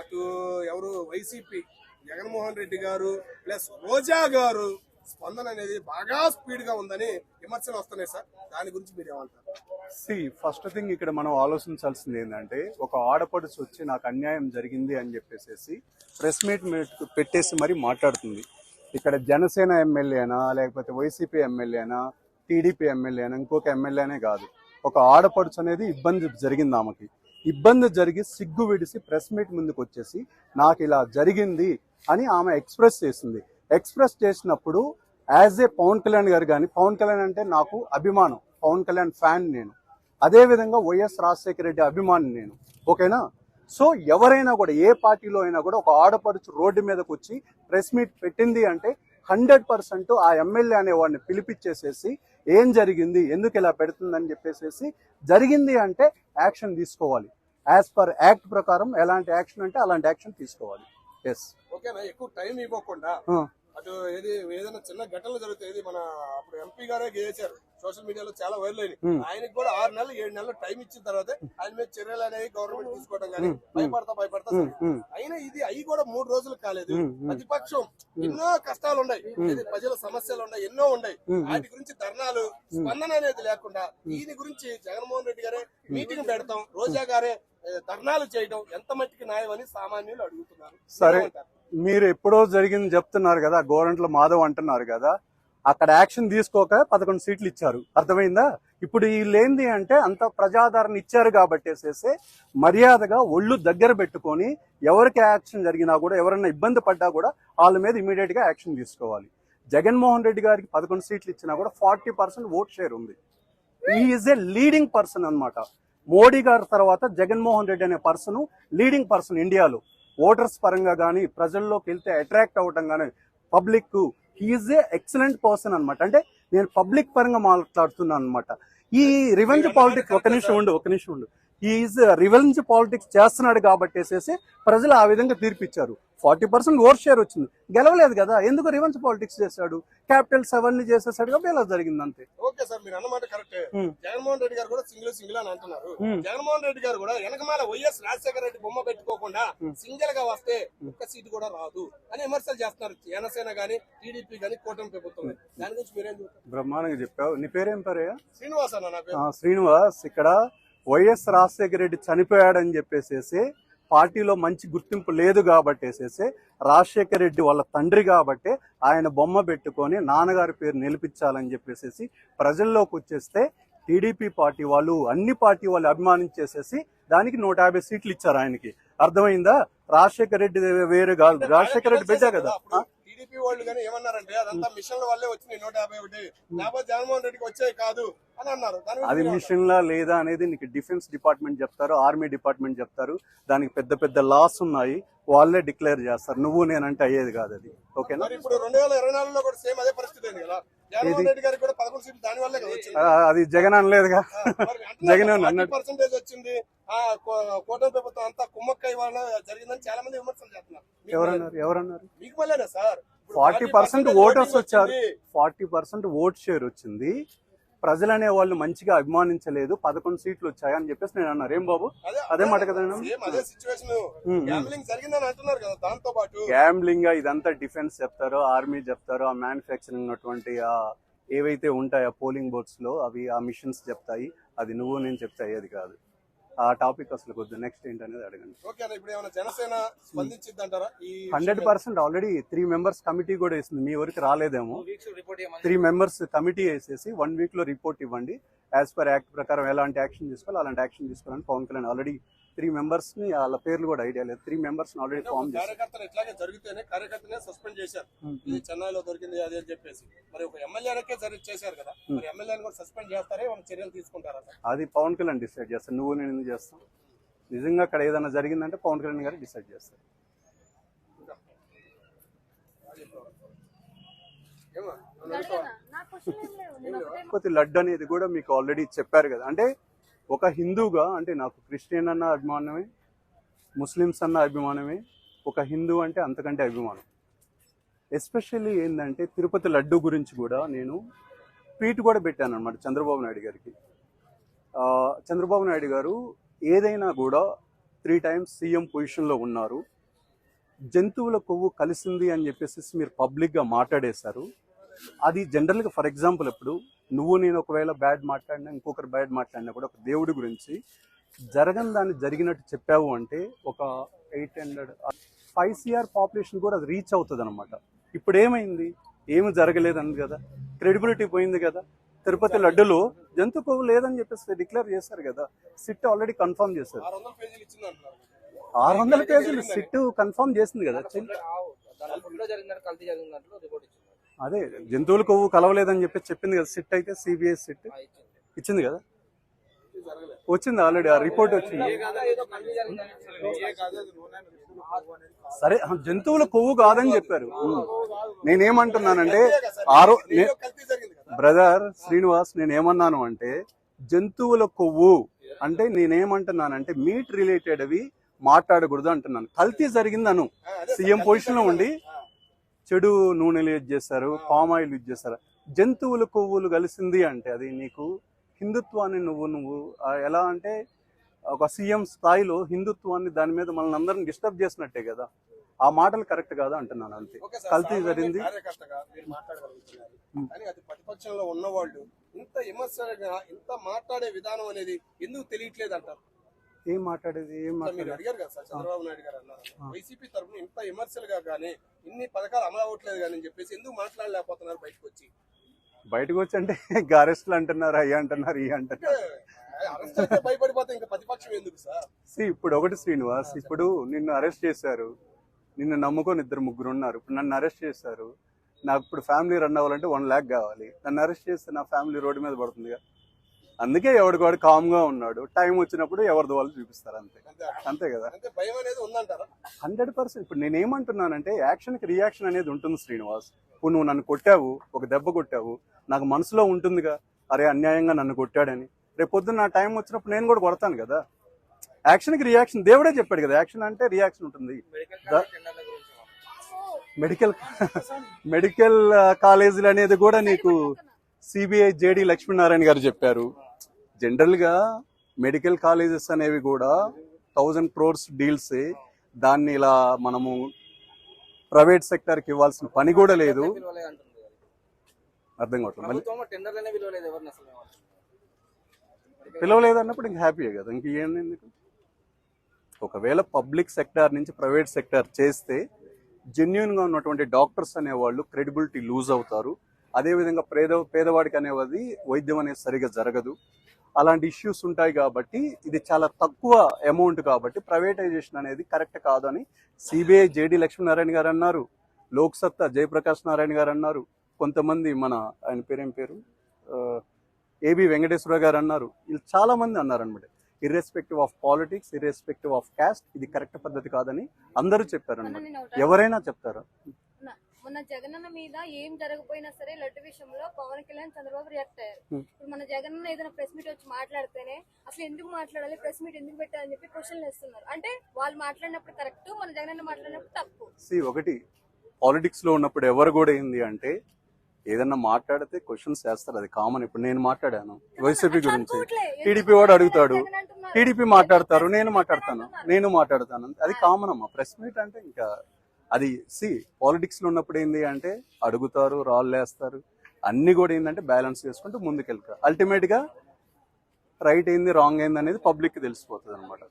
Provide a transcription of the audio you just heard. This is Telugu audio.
అటు ఎవరు వైసీపీ జగన్మోహన్ రెడ్డి గారు ప్లస్ రోజా గారు స్పందన అనేది బాగా స్పీడ్గా ఉందని విమర్శలు వస్తున్నాయి సార్. దాని గురించి మీరు ఏమంటారు? సి ఫస్ట్ థింగ్ ఇక్కడ మనం ఆలోచించాల్సింది ఏంటంటే ఒక ఆడపడుచు వచ్చి నాకు అన్యాయం జరిగింది అని చెప్పేసి ప్రెస్ మీట్ పెట్టేసి మరి మాట్లాడుతుంది. ఇక్కడ జనసేన ఎమ్మెల్యేనా లేకపోతే వైసీపీ ఎమ్మెల్యేనా టీడీపీ ఎమ్మెల్యేనా ఇంకొక ఎమ్మెల్యేనే కాదు. ఒక ఆడపడుచు అనేది ఇబ్బంది జరిగింది ఆమెకి. ఇబ్బంది జరిగి సిగ్గు విడిసి ప్రెస్ మీట్ ముందుకు వచ్చేసి నాకు ఇలా జరిగింది అని ఆమె ఎక్స్ప్రెస్ చేసింది. ఎక్స్ప్రెస్ చేసినప్పుడు యాజ్ ఏ పవన్ కళ్యాణ్ గారు కానీ పవన్ కళ్యాణ్ అంటే నాకు అభిమానం పవన్ కళ్యాణ్ ఫ్యాన్ నేను. అదే విధంగా వైఎస్ రాజశేఖర రెడ్డి అభిమాని నేను. ఓకేనా? సో ఎవరైనా కూడా ఏ పార్టీలో అయినా కూడా ఒక ఆడపడుచు రోడ్డు మీదకి వచ్చి ప్రెస్ మీట్ పెట్టింది అంటే హండ్రెడ్ పర్సెంట్ ఆ ఎమ్మెల్యే అనేవాడిని పిలిపించేసేసి ఏం జరిగింది ఎందుకు ఇలా పెడుతుందని చెప్పేసి జరిగింది అంటే యాక్షన్ తీసుకోవాలి. యాజ్ పర్ యాక్ట్ ప్రకారం ఎలాంటి యాక్షన్ అంటే అలాంటి యాక్షన్ తీసుకోవాలి. ఎస్ ఓకేనా? ఎక్కువ టైం ఇవ్వకుండా అటు ఏది ఏదైనా చిన్న ఘటనలు జరుగుతాయి. మన అప్పుడు ఎంపీ గారే గెలిచారు. సోషల్ మీడియాలో చాలా వైరల్ అయినాయి. ఆయనకి కూడా ఆరు నెలలు ఏడు నెలలు టైం ఇచ్చిన తర్వాత ఆయన మీద చర్యలు అనేవి గవర్నమెంట్ తీసుకోవడం కానీ. భయపడతా భయపడతా. అయినా ఇది అవి కూడా మూడు రోజులు కాలేదు. ప్రతిపక్షం ఎన్నో కష్టాలు ఉన్నాయి. ఇది ప్రజల సమస్యలు ఉన్నాయి ఎన్నో ఉన్నాయి. వాటి గురించి ధర్నాలు స్పందన అనేది లేకుండా దీని గురించి జగన్మోహన్ రెడ్డి గారే మీటింగ్ పెడతాం. రోజా గారే ధర్నాలు చేయడం ఎంత మట్టికి న్యాయం అని సామాన్యులు అడుగుతున్నారు. సరే. మీరు ఎప్పుడో జరిగింది చెప్తున్నారు కదా గోరంట్ల మాధవ్ అంటున్నారు కదా అక్కడ యాక్షన్ తీసుకోక పదకొండు సీట్లు ఇచ్చారు. అర్థమైందా? ఇప్పుడు వీళ్ళేంది అంటే అంత ప్రజాదరణ ఇచ్చారు కాబట్టి మర్యాదగా ఒళ్ళు దగ్గర పెట్టుకొని ఎవరికి యాక్షన్ జరిగినా కూడా ఎవరైనా ఇబ్బంది పడ్డా కూడా వాళ్ళ మీద ఇమీడియట్గా యాక్షన్ తీసుకోవాలి. జగన్మోహన్ రెడ్డి గారికి పదకొండు సీట్లు ఇచ్చినా కూడా ఫార్టీ పర్సెంట్ ఓట్ షేర్ ఉంది. ఈజ్ ఏ లీడింగ్ పర్సన్ అన్నమాట. మోడీ గారి తర్వాత జగన్మోహన్ రెడ్డి అనే పర్సన్ లీడింగ్ పర్సన్ ఇండియాలో. ఓటర్స్ పరంగా కానీ ప్రజల్లోకి వెళ్తే అట్రాక్ట్ అవ్వటం కానీ public he is a excellent person అన్నమాట. అంటే నేను పబ్లిక్ పరంగా మాట్లాడుతున్నాను అనమాట ఈ రివెంజ్ పాలిటిక్స్ ఒక నిమిషం ఉండు ఒక నిమిషం ఉండు. ఈజ్ రివెంజ్ పాలిటిక్స్ చేస్తున్నాడు కాబట్టి వేసేసి ప్రజలు ఆ విధంగా తీర్పిచ్చారు. ఫార్టీ పర్సెంట్ ఓవర్ షేర్ వచ్చింది. గెలవలేదు కదా? ఎందుకు రివెంజ్ పాలిటిక్స్ చేశాడు? క్యాపిటల్స్ అవన్నీ చేసేసాడు కాబట్టి ఇలా జరిగింది అంతే. ఓకే సార్ మీరు అన్నమాట కరెక్ట్. జగన్మోహన్ రెడ్డి గారు కూడా సింగిల్ సింగిల్ అని అంటున్నారు. జగన్మోహన్ రెడ్డి గారు కూడా వెనకమాల వైఎస్ రాజశేఖర రెడ్డి బొమ్మ పెట్టుకోకుండా సింగిల్గా వస్తే ఒక్క సీటు కూడా రాదు అని విమర్శలు చేస్తున్నారు. జనసేన గానీ టీడీపీ గానీ కూటమి ప్రభుత్వం. దాని గురించి మీరేం బ్రహ్మాండంగా చెప్పావు. నీ పేరేం పేరయ్యా శ్రీనివాస్ అన్న శ్రీనివాస్. ఇక్కడ వైఎస్ రాజశేఖర రెడ్డి చనిపోయాడని చెప్పేసేసి పార్టీలో మంచి గుర్తింపు లేదు కాబట్టేసేసి రాజశేఖర రెడ్డి వాళ్ళ తండ్రి కాబట్టి ఆయన బొమ్మ పెట్టుకొని నాన్నగారి పేరు నిలిపించాలని చెప్పేసేసి ప్రజల్లోకి వచ్చేస్తే టీడీపీ పార్టీ వాళ్ళు అన్ని పార్టీ వాళ్ళు అభిమానించేసేసి దానికి నూట యాభై సీట్లు ఇచ్చారు ఆయనకి. అర్థమైందా? రాజశేఖర రెడ్డి వేరు కాదు. రాజశేఖర రెడ్డి బిడ్డ కదా? టీడీపీ వాళ్ళు కానీ ఏమన్నారంటే అదంతా మిషన్ల వల్లే వచ్చింది నూట యాభై ఒకటి. లేకపోతే జగన్మోహన్ రెడ్డికి వచ్చాయి కాదు అని అన్నారు. అది మీరేమంటారు? మిషన్ లా లేదా అనేది నీకు డిఫెన్స్ డిపార్ట్మెంట్ చెప్తారు ఆర్మీ డిపార్ట్మెంట్ చెప్తారు. దానికి పెద్ద పెద్ద లాస్ ఉన్నాయి వాళ్ళే డిక్లేర్ చేస్తారు. నువ్వు నేనంటే అయ్యేది కాదు అది. ఓకేనా? ఇప్పుడు రెండు వేల ఇరవై నాలుగులో కూడా సేమ్ అదే పరిస్థితి అయింది కదా. అది జగన్ అనలేదుగా. జగన్ పర్సెంటేజ్ వచ్చింది. ఆ కో- కూటమి ప్రభుత్వం అంతా కుమ్మక్కై జరిగిందని చాలా మంది విమర్శలు చేస్తున్నారు. ఎవరన్నారు? ఎవరన్నారు? మీకు మళ్ళీనా సార్? ఫార్టీ పర్సెంట్ 40% ఓటర్స్ వచ్చారు. ఫార్టీ పర్సెంట్ ఓట్ షేర్ వచ్చింది. ప్రజలు అనే వాళ్ళు మంచిగా అభిమానించలేదు పదకొండు సీట్లు వచ్చాయని చెప్పేసి నేను అన్నారు ఏం బాబు? అదే మాట కదా అదే. గ్యాంబ్లింగ్ ఇదంతా డిఫెన్స్ చెప్తారో ఆర్మీ చెప్తారో ఆ మ్యానుఫ్యాక్చరింగ్ ఉన్నటువంటి ఆ ఏవైతే ఉంటాయో పోలింగ్ బోర్డ్స్లో అవి ఆ మిషన్స్ చెప్తాయి. అది నువ్వు నేను చెప్తే అయ్యేది కాదు. ఆ టాపిక్ అసలు కొద్దిగా నెక్స్ట్ ఏంటనేది అడగండి. ఓకే అన్న ఇప్పుడు ఏమైనా జనసేన స్పందించిద్ది అంటారా ఈ hundred percent already three members committee కూడా వేసింది. మీ వరకు రాలేదేమో. త్రీ మెంబర్స్ కమిటీ వేసేసి వన్ వీక్లో రిపోర్ట్ ఇవ్వండి. యాజ్ పర్ యాక్ట్ ప్రకారం ఎలాంటి యాక్షన్ తీసుకోవాలి అలాంటి యాక్షన్ తీసుకోవాలని పవన్ కళ్యాణ్ ఆల్రెడీ త్రీ మెంబర్స్ని వాళ్ళ పేర్లు కూడా ఐడియా లేదు. త్రీ మెంబర్స్ ఆల్రెడీ ఫామ్ చేశారు. కార్యకర్తలు ఎట్లాగే జరిగితేనే కార్యకర్తనే సస్పెండ్ చేశారు. ఇది చెన్నైలో దొరికింది అది అని చెప్పేసి. మరి ఒక ఎమ్మెల్యేనకే సరి చేశారు కదా. మరి ఎమ్మెల్యేని కూడా సస్పెండ్ చేస్తారే? ఏమైనా చర్యలు తీసుకుంటారా? అది పవన్ కళ్యాణ్ డిసైడ్ చేస్తారు. నువ్వు నేను ఎందుకు చేస్తాం? నిజంగా అక్కడ ఏదైనా జరిగిందంటే పవన్ కళ్యాణ్ గారు డిసైడ్ చేస్తారు. లడ్డు అనేది కూడా మీకు ఆల్రెడీ చెప్పారు కదా. అంటే ఒక హిందూగా అంటే నాకు క్రిస్టియన్ అన్న అభిమానమే ముస్లిమ్స్ అన్న అభిమానమే ఒక హిందూ అంటే అంతకంటే అభిమానం. ఎస్పెషల్లీ ఏంటంటే తిరుపతి లడ్డు గురించి కూడా నేను ట్వీట్ కూడా పెట్టాను అనమాట చంద్రబాబు నాయుడు గారికి. చంద్రబాబు నాయుడు గారు ఏదైనా కూడా త్రీ టైమ్స్ సీఎం పొజిషన్లో ఉన్నారు. జంతువుల కొవ్వు కలిసింది అని చెప్పేసి మీరు పబ్లిక్గా మాట్లాడేశారు. అది జనరల్గా ఫర్ ఎగ్జాంపుల్ ఇప్పుడు నువ్వు నేను ఒకవేళ బ్యాడ్ మాట్లాడినా ఇంకొకరు బ్యాడ్ మాట్లాడినా కూడా ఒక దేవుడి గురించి జరగని దాన్ని జరిగినట్టు చెప్పావు అంటే ఒక eight hundred five CR population కూడా అది రీచ్ అవుతుంది అనమాట ఇప్పుడు ఏమైంది? ఏమి జరగలేదంది కదా. క్రెడిబిలిటీ పోయింది కదా. తిరుపతి లడ్డులో జంతు కొవ్వు లేదని చెప్పేసి డిక్లేర్ చేశారు కదా. సిట్ ఆల్రెడీ కన్ఫర్మ్ చేశారు. ఆరు వందల పేజీలు సిట్ కన్ఫర్మ్ చేసింది కదా. అదే జంతువుల కొవ్వు కలవలేదని చెప్పి చెప్పింది కదా సిట్ అయితే సిబిఐ సిట్. ఇచ్చింది. కదా? వచ్చింది ఆల్రెడీ ఆ రిపోర్ట్ వచ్చింది. సరే జంతువుల కొవ్వు కాదని చెప్పారు. నేనేమంటున్నానంటే ఆరో బ్రదర్ శ్రీనివాస్ నేనేమన్నాను అంటే జంతువుల కొవ్వు అంటే నేనేమంటున్నానంటే మీట్ రిలేటెడ్ అవి మాట్లాడకూడదు అంటున్నాను. కల్తీ జరిగిందను. సీఎం పొజిషన్లో ఉండి. చెడు నూనెలు యూజ్ చేస్తారు పామ్ ఆయిల్ యూజ్ చేస్తారు. జంతువుల కొవ్వులు కలిసింది అంటే అది నీకు హిందుత్వాన్ని నువ్వు నువ్వు ఎలా అంటే ఒక సీఎం స్థాయిలో హిందుత్వాన్ని దాని మీద మనల్ని అందరిని డిస్టర్బ్ చేసినట్టే కదా. ఆ మాటలు కరెక్ట్ కాదా అంటున్నాను అంతే. కల్తీ జరిగింది. ప్రతిపక్షంలో ఉన్నవాళ్ళు ఇంత విమర్శగా ఇంత మాట్లాడే విధానం అనేది ఎందుకు తెలియట్లేదు అంటారు? ఏం మాట్లాడేది? ఏం మీరు అడిగారు కదా సార్ చంద్రబాబు నాయుడు గారు అన్నారు వైసీపీ తరఫున ఇంత కానీ ఇన్ని పథకాలు అమలు అవ్వట్లేదు కానీ చెప్పేసి ఎందుకు మాట్లాడలేకపోతున్నారు బయటకు వచ్చి బయటకు వచ్చి అంటే అరెస్ట్లు అంటున్నారు అయ్యి అంటున్నారు ఈ అంటున్నారు. ఇప్పుడు ఒకటి శ్రీనివాస్ ఇప్పుడు నిన్ను అరెస్ట్ చేశారు. నిన్ను నమ్ముకొని ఇద్దరు ముగ్గురు ఉన్నారు. ఇప్పుడు నన్ను అరెస్ట్ చేశారు. నాకు ఇప్పుడు ఫ్యామిలీ రన్ అవ్వాలంటే వన్ ల్యాక్ కావాలి. నన్ను అరెస్ట్ చేస్తే నా ఫ్యామిలీ రోడ్డు మీద పడుతుందిగా అందుకే ఎవడికి కామ్గా ఉన్నాడు. టైం వచ్చినప్పుడు ఎవరిది వాళ్ళు చూపిస్తారు అంతే. అంతే. కదా? Hundred percent. ఇప్పుడు నేనేమంటున్నానంటే యాక్షన్కి రియాక్షన్ అనేది ఉంటుంది శ్రీనివాస్. ఇప్పుడు నువ్వు నన్ను కొట్టావు ఒక దెబ్బ కొట్టావు నాకు మనసులో ఉంటుందిగా. అరే అన్యాయంగా నన్ను కొట్టాడని. రేపు పొద్దున్న నా టైం వచ్చినప్పుడు నేను కూడా కొడతాను కదా. యాక్షన్కి రియాక్షన్ దేవుడే చెప్పాడు కదా యాక్షన్ అంటే రియాక్షన్ ఉంటుంది. మెడికల్ మెడికల్ కాలేజీలు అనేది కూడా నీకు సిబిఐ జేడి లక్ష్మీనారాయణ గారు చెప్పారు. జనరల్గా మెడికల్ కాలేజెస్ అనేవి కూడా థౌజండ్ క్రోర్స్ డీల్స్ దాన్ని ఇలా మనము ప్రైవేట్ సెక్టర్కి ఇవ్వాల్సిన పని కూడా లేదు. అర్థం కావట్లేదు. పిలవలేదు అన్నప్పుడు ఇంక హ్యాపీయే కదా. ఇంక ఏం ఎందుకు? ఒకవేళ పబ్లిక్ సెక్టార్ నుంచి ప్రైవేట్ సెక్టార్ చేస్తే జెన్యున్గా ఉన్నటువంటి డాక్టర్స్ అనేవాళ్ళు క్రెడిబిలిటీ లూజ్ అవుతారు. అదేవిధంగా పేద పేదవాడికి అనేవి వైద్యం అనేది సరిగా జరగదు. అలాంటి ఇష్యూస్ ఉంటాయి కాబట్టి ఇది చాలా తక్కువ అమౌంట్ కాబట్టి ప్రైవేటైజేషన్ అనేది కరెక్ట్ కాదని సిబిఐ జేడి లక్ష్మీనారాయణ గారు అన్నారు. లోక్ సత్తా జయప్రకాష్ నారాయణ గారు అన్నారు. కొంతమంది మన ఆయన పేరేం పేరు? ఏబి వెంకటేశ్వర గారు అన్నారు. వీళ్ళు చాలా మంది అన్నారు అనమాట irrespective of politics irrespective of caste ఇది కరెక్ట్ పద్ధతి కాదని అందరూ చెప్పారు అన్న అనమాట నేను ఒకటి ఎవరైనా చెప్తారు. మొన్న జగనన్న మీద ఏం జరగకపోయినా సరే లడ్డు విషయంలో పవన్ కళ్యాణ్ చంద్రబాబు రియాక్ట్ అయ్యారు. Hmm. ఇప్పుడు మన జగనన్న ఏదైనా ప్రెస్ మీట్ వచ్చి మాట్లాడితేనే అసలు ఎందుకు మాట్లాడాలి? ప్రెస్ మీట్ ఎందుకు పెట్టాలని చెప్పి క్వశ్చన్లు వేస్తున్నారు. అంటే వాళ్ళు మాట్లాడినప్పుడు కరెక్ట్ మన జగనన్న మాట్లాడినప్పుడు తప్పు. సి ఒకటి పాలిటిక్స్లో ఉన్నప్పుడు ఎవరు కూడా ఏంది అంటే ఏదన్నా మాట్లాడితే క్వశ్చన్స్ వేస్తారు. అది కామన్ ఇప్పుడు నేను మాట్లాడాను. వైసీపీ గురించి. టీడీపీ వాడు అడుగుతాడు. జగన్. టీడీపీ మాట్లాడతారు. నేను జగన్ మాట్లాడతాను. నేను మాట్లాడతాను. అది కామన్ అమ్మా. ప్రెస్ మీట్ అంటే ఇంకా అది సి పాలిటిక్స్లో ఉన్నప్పుడు ఏంది అంటే అడుగుతారు రాళ్ళు వేస్తారు అన్ని కూడా ఏంటంటే బ్యాలెన్స్ చేసుకుంటూ ముందుకెళ్తారు. అల్టిమేట్గా రైట్ ఏంది రాంగ్ ఏంది అనేది పబ్లిక్కి తెలిసిపోతుంది అనమాట